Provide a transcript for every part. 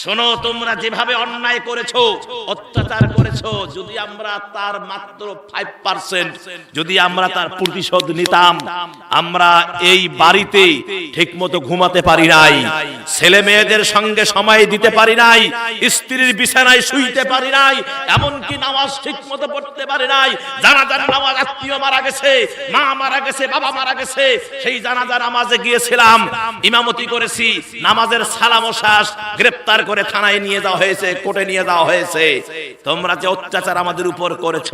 শোনো, তোমরা যেভাবে অন্যায় করেছ, অত্যাচার করেছ, যদি আমরা তার মাত্র ফাইভ পার্সেন্ট যদি আমরা তার প্রতিশোধ নিতাম, আমরা এই বাড়িতে ঠিক মতো ঘুমাতে পারি নাই ছেলে মেয়েদের সঙ্গে সময় দিতে পারি নাই, স্ত্রীর বিছানায় শুইতে পারি নাই, এমনকি নামাজ ঠিক মতো পড়তে পারি নাই, জানাজার নামাজ আত্মীয় মারা গেছে, মা মারা গেছে, বাবা মারা গেছে, সেই জানাজার নামাজে গিয়েছিলাম, ইমামতি করেছি, নামাজের সালাম ও শ্বাস গ্রেপ্তার করে থানায় নিয়ে যাওয়া হয়েছে, কোর্টে নিয়ে যাওয়া হয়েছে। তোমরা যে অত্যাচার আমাদের উপর করেছ,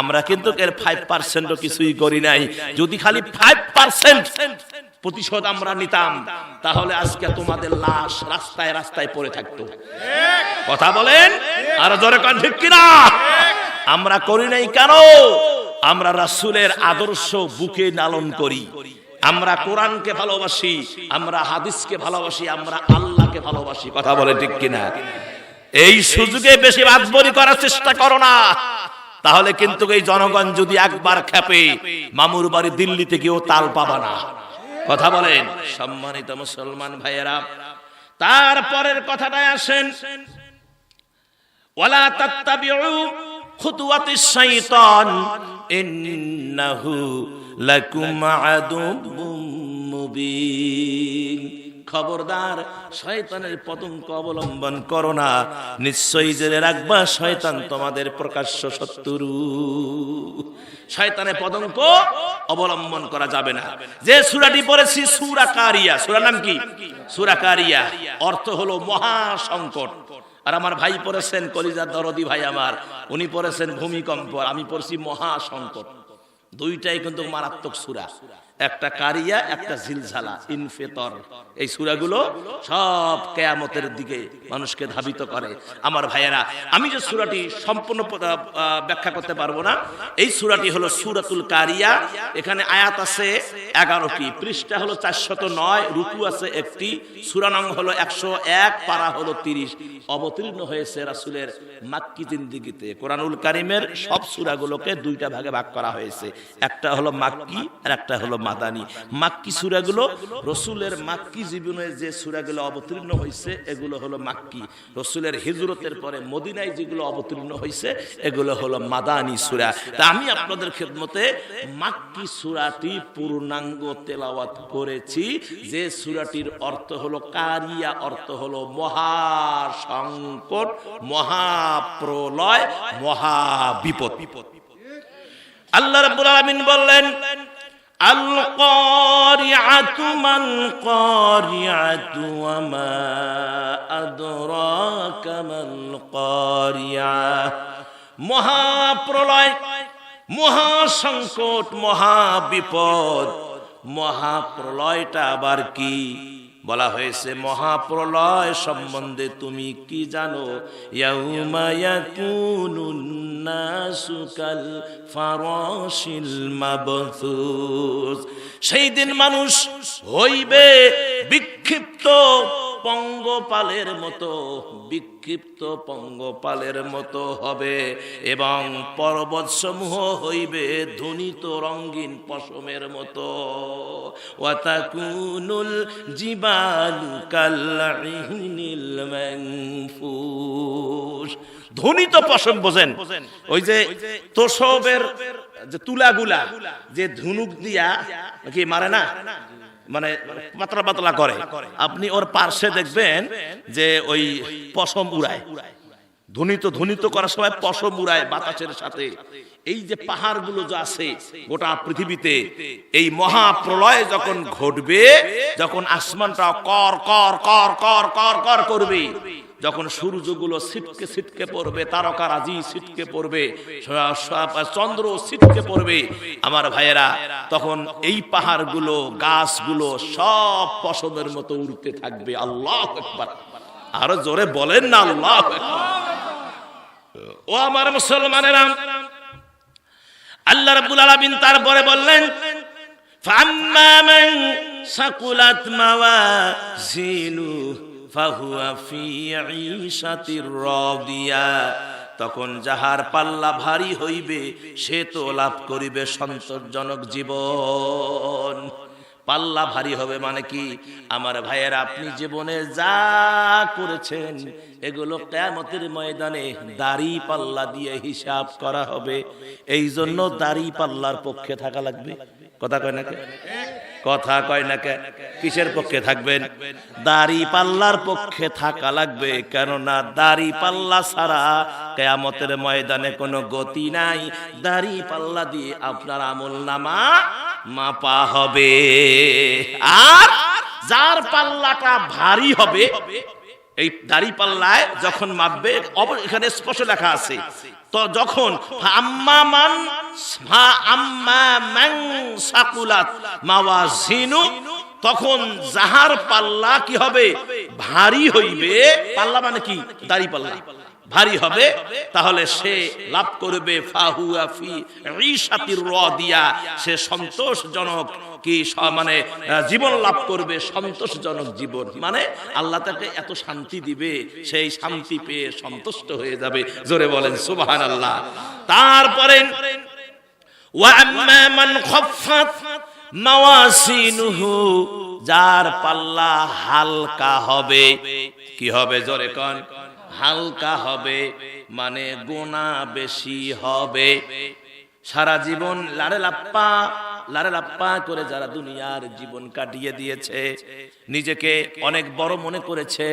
আমরা কিন্তু এর ফাইভ পার্সেন্টও কিছুই করি নাই। যদি খালি ফাইভ পার্সেন্ট প্রতিশোধ আমরা নিতাম, তাহলে আজকে তোমাদের লাশ রাস্তায় রাস্তায় পড়ে থাকতো। কথা বলেন? আর জোরে কান, ঠিক কিনা? আমরা করি নাই কেন? আমরা রাসূলের আদর্শ বুকে লালন করি। আমরা কোরআনকে ভালোবাসি, আমরা হাদিসকে ভালোবাসি, আমরা আল্লাহকে ভালোবাসি কথা বলে ঠিক কিনা? এই সুযোগে বেশি বাদবরি করার চেষ্টা করো না। তাহলে কিন্তু এই জনগণ যদি একবার খেপে মামুর বাড়ি দিল্লিতে গিয়েও তাল পাবা না। কথা বলেন সম্মানিত মুসলমান ভাইয়েরা তারপরের কথাটায় আসেন ওয়ালা তাত্তাবিউ খুতুওয়াতিশ শাইতান ইন্নাহু লাকুম আদুব্বুম মুবিন। খবরদার, শয়তানের পতঙ্গ অবলম্বন করো না। নিশ্চয়ই জেনে রাখবা, শয়তান তোমাদের প্রকাশ্য শত্রু। শয়তানের পদঙ্ক অবলম্বন করা যাবে না। যে সুরাটি পড়েছি, সুরা কারিয়া। সুরা নাম কি? সুরা কারিয়া। অর্থ হলো মহা সংকট আর আমার ভাই পড়েছেন, কলিজার দরদি ভাই আমার। উনি পড়েছেন ভূমিকম্প। আমি পড়ছি মহা সংকট দুইটাই কিন্তু মারাত্মক সুরা। একটা কারিয়া, একটা জিলঝালা ইনফেতর। এই সুরাগুলো সব কেয়ামতের দিকে মানুষকে ধাবিত করে। আমার ভাইয়েরা, আমি যে সুরাটি সম্পূর্ণ ব্যাখ্যা করতে পারব না, এই সুরাটি হলো সুরাতুল কারিয়া। এখানে আয়াত আছে এগারোটি পৃষ্ঠা হলো চারশত নয়, রুকু আছে একটি সুরানং হলো একশো এক, পারা হলো তিরিশ। অবতীর্ণ হয়েছে রাসুলের মাক্কি জিন্দিগিতে। কোরআনুল কারিমের সব সুরাগুলোকে দুইটা ভাগে ভাগ করা হয়েছে। একটা হলো মাক্কি আর একটা হলো মাদানি। মাক্কি সুরাগুলো রসুলের মাক্কি জীবনে যে সুরাগুলো অবতীর্ণ হয়েছে এগুলো হলো মাক্কি। রসুলের হিজরতের পরে মদিনায় যেগুলো অবতীর্ণ হয়েছে এগুলো হলো মাদানি সুরা। তা আমি আপনাদের খেদমতে মাক্কি সুরাটি পূর্ণাঙ্গ তেলাওয়াত করেছি। যে সুরাটির অর্থ হলো কারিয়া, অর্থ হলো মহা সংকট মহাপ্রলয়, মহাবিপদ। বিপদ আল্লাহ রাব্বুল আলামিন বললেন আল ما القارعة وما أدراك ما القارعة. মহাপ্রলয় মহা মহাবিপদ মহা বিপদ মহাপ্রলয়টা আবার কি? বলা হয়েছে মহাপ্রলয় সম্বন্ধে তুমি কি জানো? সেই দিন মানুষ হইবে বিক্ষিপ্ত পঙ্গপালের মতো, বিক্ষিপ্ত পঙ্গপালের মতো হবে এবং পর্বত সমূহ হইবে ধ্বনিত রঙ্গিন পশমের মতো। ওয়াতাকুনুল জিবালু কাল্লাহিনিল মানফুস ধ্বনিত পশম বোঝেন? ওই যে তোষবের যে তুলাগুলা, যে ধুনুক দিয়া, কি মারে না? মানে পাতলা পাতলা করে। আপনি ওর পার্শ্বে দেখবেন যে ওই পশম উড়ায়। ধ্বনিত ধ্বনিত করার সময় পশম উড়ায় বাতাসের সাথে। এই যে পাহাড়গুলো যা আছে গোটা পৃথিবীতে, এই মহা প্রলয় যখন ঘটবে, যখন আসমানটা কর কর কর কর কর কর করবে যখন সূর্যগুলো ছিটকে ছিটকে পড়বে তারকারাজি ছিটকে পড়বে চন্দ্র ছিটকে পড়বে। আমার ভাইয়েরা, তখন এই পাহাড়গুলো, গাছগুলো সব পশমের মতো উড়তে থাকবে। আল্লাহ আরও জোরে বলেন না, আল্লাহ ও আমার মুসলমানেরা, আল্লাহ রাব্বুল আলামিন তারপরে বললেন, ফাম্মা মান সাকুলাত মাওয়াজিনু ফাহুয়া ফি তখন যাহার পাল্লা ভারী হইবে, সে তো লাভ করিবে সন্তোষজনক জীবন। পাল্লা ভারী হবে মানে কি? আমার ভাইয়ের, আপনি জীবনে যা করেছেন, এগুলো কেমতের ময়দানে দাড়ি পাল্লা দিয়ে হিসাব করা হবে। এই জন্য দাড়ি পাল্লার পক্ষে থাকা লাগবে। কথা কয় না কে? কথা কয় না কে? কিসের পক্ষে থাকবেন? দাড়ি পাল্লার পক্ষে থাকা লাগবে, কেননা দাড়ি পাল্লা ছাড়া কেয়ামতের ময়দানে কোনো গতি নাই। দাড়ি পাল্লা দিয়ে আপনার আমল নামা মাপা হবে। আর যার পাল্লাটা ভারী হবে এই দাড়ি পাল্লায় যখন মাপবে এখানে স্পষ্ট লেখা আছে। তো যখন মাওয়াজিনু, তখন যাহার পাল্লা কি হবে? ভারী হইবে। পাল্লা মানে কি? দাড়ি পাল্লা ভারী হবে তাহলে সে লাভ করবে সে সন্তোষজনক কি মানে জীবন লাভ করবে সন্তোষজনক জীবন। মানে আল্লাহ তাকে এত শান্তি দিবে সেই শান্তি পেয়ে সন্তুষ্ট হয়ে যাবে। জোরে বলেন সুবাহ আল্লাহ তারপরে যার পাল্লা হালকা হবে। কি হবে? জোরে কন। হালকা হবে মানে গোনা বেশি হবে। সারা জীবন লারে লাপ্পা লারে লাপ্পা করে যারা দুনিয়ার জীবন কাটিয়ে দিয়েছে, নিজেকে অনেক বড় মনে করেছে,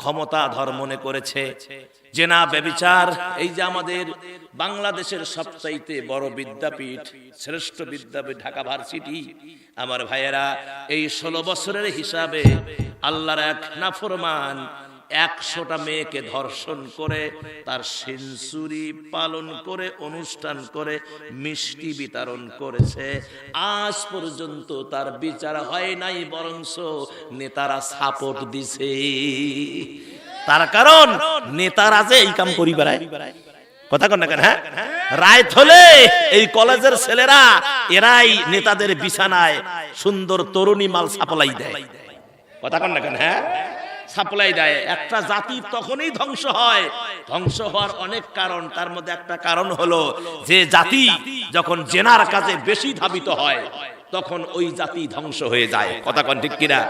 ক্ষমতা ধর মনে করেছে। জেনা বেবিচার এই যে আমাদের বাংলাদেশের সবচাইতে বড় বিদ্যাপীঠ, শ্রেষ্ঠ বিদ্যাপীঠ, ঢাকা ভার্সিটি, আমার ভাইয়েরা, এই ষোলো বছরের হিসাবে আল্লাহর এক নাফরমান একশোটা মেয়েকে ধর্ষণ করে, তার সেঞ্চুরি পালন করে, অনুষ্ঠান করে, মিষ্টি বিতরণ করেছে। আজ পর্যন্ত তার বিচার হয় নাই বরংস নেতারা সাপোর্ট দিছে। তার কারণ নেতারা যে এই কাম করি বেড়ায়। কথা কন না কেন হ্যাঁ? রায় হলে এই কলেজের ছেলেরা, এরাই নেতাদের বিছানায় সুন্দর তরুণী মাল সাপ্লাই দেয়। কথা কন না কেন হ্যাঁ? সাপ্লাই দেয়। একটা জাতি তখনই ধ্বংস হয়। ধ্বংস হওয়ার অনেক কারণ, তার মধ্যে একটা কারণ হলো যে জাতি যখন জেনার কাজে বেশি ধাবিত হয়, তখন ওই জাতি ধ্বংস হয়ে যায়। কথা কন ঠিক কিনা?